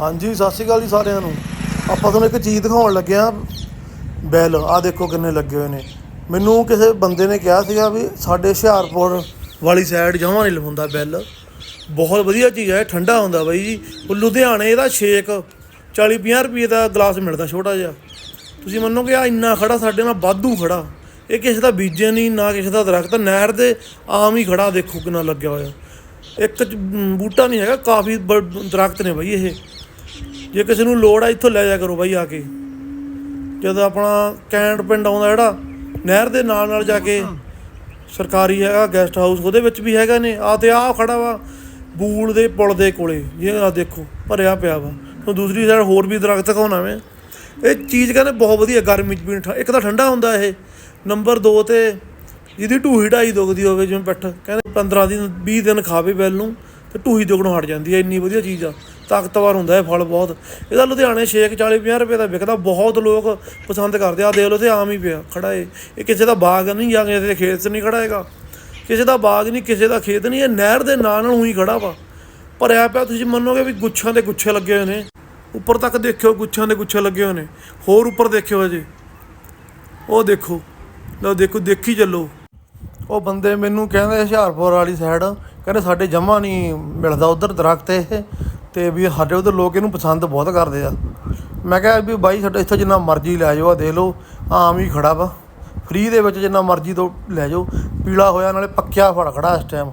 ਹਾਂਜੀ, ਸਤਿ ਸ਼੍ਰੀ ਅਕਾਲ ਜੀ ਸਾਰਿਆਂ ਨੂੰ। ਆਪਾਂ ਤੁਹਾਨੂੰ ਇੱਕ ਚੀਜ਼ ਦਿਖਾਉਣ ਲੱਗੇ ਆ ਬੈਲ ਆ ਦੇਖੋ ਕਿੰਨੇ ਲੱਗੇ ਹੋਏ ਨੇ। ਮੈਨੂੰ ਕਿਸੇ ਬੰਦੇ ਨੇ ਕਿਹਾ ਸੀਗਾ ਵੀ ਸਾਡੇ ਹੁਸ਼ਿਆਰਪੁਰ ਵਾਲੀ ਸਾਈਡ ਜਮਾਂ ਨਹੀਂ ਲਵਾਉਂਦਾ ਬੈਲ। ਬਹੁਤ ਵਧੀਆ ਚੀਜ਼ ਹੈ ਠੰਡਾ ਹੁੰਦਾ ਬਾਈ ਜੀ। ਉਹ ਲੁਧਿਆਣੇ ਇਹਦਾ ਸ਼ੇਕ 40 50 ਰੁਪਏ ਦਾ ਗਲਾਸ ਮਿਲਦਾ ਛੋਟਾ ਜਿਹਾ। ਤੁਸੀਂ ਮੰਨੋਗੇ ਆ ਇੰਨਾ ਖੜਾ, ਸਾਡੇ ਨਾਲ ਵਾਧੂ ਖੜਾ। ਇਹ ਕਿਸੇ ਦਾ ਬੀਜੇ ਨਹੀਂ, ਨਾ ਕਿਸੇ ਦਾ ਦਰਖਤ, ਨਹਿਰ ਦੇ ਆਮ ਹੀ ਖੜਾ। ਦੇਖੋ ਕਿੰਨਾ ਲੱਗਿਆ ਹੋਇਆ। ਇੱਕ ਬੂਟਾ ਨਹੀਂ ਹੈਗਾ, ਕਾਫੀ ਬ- ਦਰਖਤ ਨੇ ਬਾਈ ਇਹ। ਜੇ ਕਿਸੇ ਨੂੰ ਲੋੜ ਆ, ਇੱਥੋਂ ਲੈ ਜਾ ਕਰੋ ਬਾਈ ਆ ਕੇ। ਜਦੋਂ ਆਪਣਾ ਕੈਂਟ ਪਿੰਡ ਆਉਂਦਾ ਜਿਹੜਾ, ਨਹਿਰ ਦੇ ਨਾਲ ਨਾਲ ਜਾ ਕੇ ਸਰਕਾਰੀ ਹੈਗਾ ਗੈਸਟ ਹਾਊਸ ਉਹਦੇ ਵਿੱਚ ਵੀ ਹੈਗਾ ਨੇ। ਆ ਤੇ ਆ ਖੜਾ ਵਾ ਬੂਲ ਦੇ ਪੁਲ ਦੇ ਕੋਲੇ। ਇਹ ਆ ਦੇਖੋ, ਭਰਿਆ ਪਿਆ ਵਾ। ਹੁਣ ਦੂਸਰੀ ਸਾਈਡ ਹੋਰ ਵੀ ਦਰਖਤ ਦਿਖਾਉਣਾ ਵੇ ਇਹ ਚੀਜ਼ ਕਹਿੰਦੇ ਬਹੁਤ ਵਧੀਆ, ਗਰਮੀ ਚ ਵੀ ਠ- ਇੱਕ ਤਾਂ ਠੰਡਾ ਹੁੰਦਾ ਇਹ। ਨੰਬਰ 2 ਤੇ ਜਿਹਦੀ ਢੂਹੀ ਢਾਈ ਦੁਖਦੀ ਹੋਵੇ, ਜਿਵੇਂ ਪਿੱਠ, ਕਹਿੰਦੇ 15 ਦਿਨ 20 ਦਿਨ ਖਾਵੇ ਬੈਲ ਨੂੰ, ਤੇ ਢੂਹੀ ਦੁਖਣੋਂ ਹਟ ਜਾਂਦੀ ਹੈ ਇੰਨੀ ਵਧੀਆ ਚੀਜ਼ ਆ। ਤਾਕਤਵਰ ਹੁੰਦਾ ਇਹ ਫਲ ਬਹੁਤ। ਇਹਦਾ ਲੁਧਿਆਣੇ ਸ਼ੇਕ 40 50 ਰੁਪਏ ਦਾ ਵਿਕਦਾ, ਬਹੁਤ ਲੋਕ ਪਸੰਦ ਕਰਦੇ ਆ। ਦੇਖ ਲਓ ਤੇ ਆਮ ਹੀ ਪਿਆ, ਖੜਾ ਏ। ਇਹ ਕਿਸੇ ਦਾ ਬਾਗ ਨਹੀਂ ਜਾਂ ਕਿਸੇ ਦੇ ਖੇਤ 'ਚ ਨਹੀਂ ਖੜਾ ਹੈਗਾ। ਕਿਸੇ ਦਾ ਬਾਗ ਨਹੀਂ, ਕਿਸੇ ਦਾ ਖੇਤ ਨਹੀਂ, ਇਹ ਨਹਿਰ ਦੇ ਨਾਲ ਨਾਲ ਉਹੀ ਖੜਾ ਵਾ। ਭਰਿਆ ਪਿਆ, ਤੁਸੀਂ ਮੰਨੋਗੇ ਵੀ ਗੁੱਛਾਂ ਦੇ ਗੁੱਛੇ ਲੱਗੇ ਹੋਏ ਨੇ। ਉੱਪਰ ਤੱਕ ਦੇਖਿਓ, ਗੁੱਛਾਂ ਦੇ ਗੁੱਛੇ ਲੱਗੇ ਹੋਏ ਨੇ। ਹੋਰ ਉੱਪਰ ਦੇਖਿਓ ਅਜੇ ਉਹ ਦੇਖੋ। ਲਓ, ਦੇਖੋ, ਦੇਖੀ ਚੱਲੋ। ਉਹ ਬੰਦੇ ਮੈਨੂੰ ਕਹਿੰਦੇ, ਹੁਸ਼ਿਆਰਪੁਰ ਵਾਲੀ ਸਾਈਡ ਕਹਿੰਦੇ ਸਾਡੇ ਜਮਾ ਨਹੀਂ ਮਿਲਦਾ ਉਧਰ ਦਰਖਤ ਇਹ। ਤੇ ਵੀ ਸਾਡੇ ਉਧਰ ਲੋਕ ਇਹਨੂੰ ਪਸੰਦ ਬਹੁਤ ਕਰਦੇ ਆ। ਮੈਂ ਕਿਹਾ ਵੀ ਬਾਈ ਸਾਡੇ ਇੱਥੇ ਜਿੰਨਾ ਮਰਜ਼ੀ ਲੈ ਜਾਓ ਆ ਦੇ ਲਓ, ਆਮ ਹੀ ਖੜਾ ਵਾ। ਫ੍ਰੀ ਦੇ ਵਿੱਚ ਜਿੰਨਾ ਮਰਜ਼ੀ ਤੋਂ ਲੈ ਜਾਓ। ਪੀਲਾ ਹੋਇਆ, ਨਾਲੇ ਪੱਕਿਆ ਫੜ ਖੜਾ ਇਸ ਟਾਈਮ